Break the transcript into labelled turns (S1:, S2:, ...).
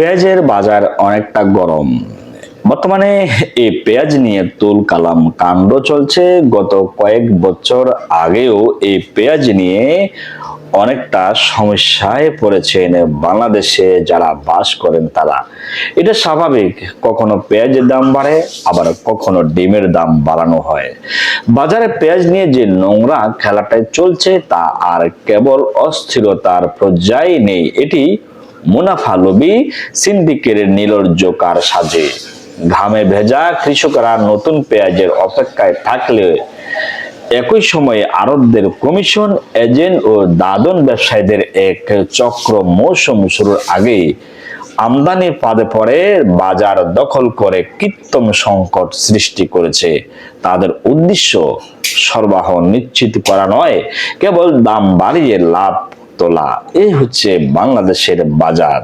S1: পেঁয়াজের বাজার অনেকটা গরম। বর্তমানে এই পেঁয়াজ নিয়ে তুল কালাম কাণ্ড চলছে। গত কয়েক বছর আগেও এই পেঁয়াজ নিয়ে অনেকটা সমস্যায় পড়েছেন বাংলাদেশে যারা বাস করেন তারা। এটা স্বাভাবিক, কখনো পেঁয়াজের দাম বাড়ে, আবার কখনো ডিমের দাম বাড়ানো হয়। বাজারে পেঁয়াজ নিয়ে যে নোংরা খেলাটাই চলছে তা আর কেবল অস্থিরতার পর্যায়ে নেই। এটি মুনাফা লোভী, সিন্ডিকেটের নির্লজ্জ কার সাজে। ঘামে ভেজা কৃষকরা নতুন পেঁয়াজের অপেক্ষায় থাকলে একই সময়ে আরবদের কমিশন, এজেন্ট ও দাদন ব্যবসায়ীদের এক চক্র মৌসুম শুরুর আগে আমদানির পাদে পড়ে, বাজার দখল করে কৃত্রিম সংকট সৃষ্টি করেছে। তাদের উদ্দেশ্য সরবরাহ নিশ্চিত করা নয়, কেবল দাম বাড়িয়ে লাভ তোলা। এই হচ্ছে বাংলাদেশের বাজার।